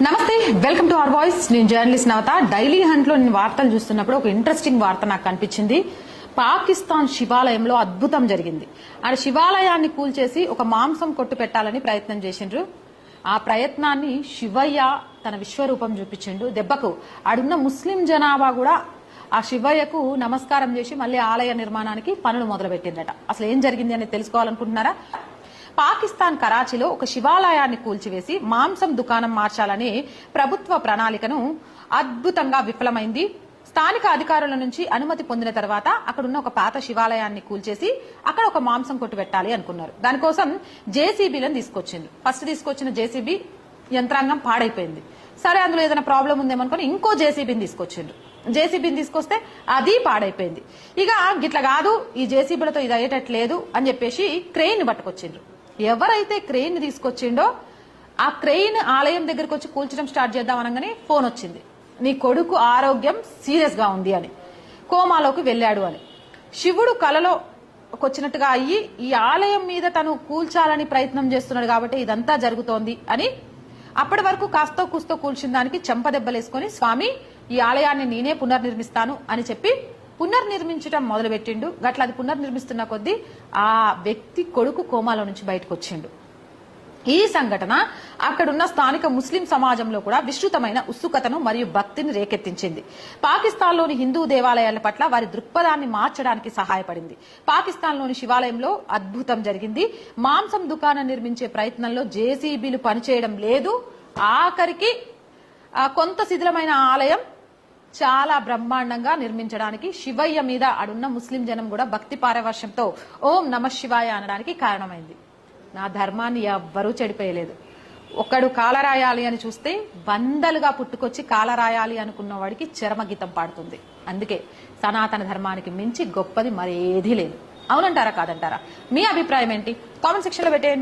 నమస్తే welcome to our voice. నేను journalist Navata. Daily హంట్లో నేను వార్తలు చూస్తున్నప్పుడు ఒక ఇంట్రెస్టింగ్ వార్త నాకు కనిపించింది. పాకిస్తాన్ శివాలయంలో అద్భుతం జరిగింది. ఆడ శివాలయాన్ని కూల్చేసి ఒక మాంసం కొట్టు పెట్టాలని ప్రయత్నం చేసిండ్రు. ఆ ప్రయత్నాన్ని శివయ్య తన విశ్వరూపం చూపించిండు. దెబ్బకు ఆడున్న ముస్లిం జనాభా కూడా ఆ శివయ్యకు నమస్కారం చేసి మళ్ళీ ఆలయ నిర్మాణానికి పనులు మొదలుపెట్టిందట. అసలు ఏం జరిగింది అని తెలుసుకోవాలనుకుంటున్నారా? పాకిస్తాన్ కరాచీలో ఒక శివాలయాన్ని కూల్చివేసి మాంసం దుకాణం మార్చాలని ప్రభుత్వ ప్రణాళికను అద్భుతంగా విఫలమైంది. స్థానిక అధికారుల నుంచి అనుమతి పొందిన తర్వాత అక్కడున్న ఒక పాత శివాలయాన్ని కూల్చేసి అక్కడ ఒక మాంసం కొట్టు పెట్టాలి అనుకున్నారు. దానికోసం జేసీబీలను తీసుకొచ్చింది. ఫస్ట్ తీసుకొచ్చిన జేసీబీ యంత్రాంగం పాడైపోయింది. సరే అందులో ఏదైనా ప్రాబ్లం ఉందేమనుకొని ఇంకో జేసీబీని తీసుకొచ్చిండ్రు. జేసీబీని తీసుకొస్తే అది పాడైపోయింది. ఇక గిట్ల కాదు ఈ జేసీబీలతో ఇది అయ్యేటట్లేదు అని చెప్పేసి క్రెయిన్ పట్టుకొచ్చిండ్రు. ఎవరైతే క్రెయిన్ తీసుకొచ్చిండో ఆ క్రెయిన్ ఆలయం దగ్గరికి వచ్చి కూల్చడం స్టార్ట్ చేద్దాం అనగానే ఫోన్ వచ్చింది. నీ కొడుకు ఆరోగ్యం సీరియస్గా ఉంది అని. కోమాలోకి వెళ్ళాడు అని. శివుడు కలలో వచ్చినట్టుగా అయ్యి ఈ ఆలయం మీద తను కూల్చాలని ప్రయత్నం చేస్తున్నాడు కాబట్టి ఇదంతా జరుగుతోంది అని. అప్పటి వరకు కాస్తో కూస్తో కూల్చిన దానికి చెంపదెబ్బలేసుకొని స్వామి ఈ ఆలయాన్ని నేనే పునర్నిర్మిస్తాను అని చెప్పి పునర్నిర్మించడం మొదలుపెట్టిండు. గట్ల అది పునర్నిర్మిస్తున్న కొద్దీ ఆ వ్యక్తి కొడుకు కోమాలో నుంచి బయటకు వచ్చిండు ఈ సంఘటన అక్కడున్న స్థానిక ముస్లిం సమాజంలో కూడా విస్తృతమైన ఉత్సుకతను మరియు భక్తిని రేకెత్తించింది. పాకిస్తాన్లోని హిందూ దేవాలయాల పట్ల వారి దృక్పథాన్ని మార్చడానికి సహాయపడింది. పాకిస్తాన్లోని శివాలయంలో అద్భుతం జరిగింది. మాంసం దుకాణం నిర్మించే ప్రయత్నంలో జేసీబీలు పనిచేయడం లేదు. ఆఖరికి కొంత శిథిలమైన ఆలయం చాలా బ్రహ్మాండంగా నిర్మించడానికి శివయ్య మీద అడున్న ముస్లిం జనం కూడా భక్తి పారవర్షంతో ఓం నమ శివాయ అనడానికి కారణమైంది. నా ధర్మాన్ని ఎవ్వరూ చెడిపోయలేదు. ఒకడు కాలరాయాలి అని చూస్తే వందలుగా పుట్టుకొచ్చి కాలరాయాలి అనుకున్న వాడికి చరమగీతం పాడుతుంది. అందుకే సనాతన ధర్మానికి మించి గొప్పది మరేదీ లేదు. అవునంటారా కాదంటారా? మీ అభిప్రాయం ఏంటి? కామెంట్ సెక్షన్లో పెట్టేయండి.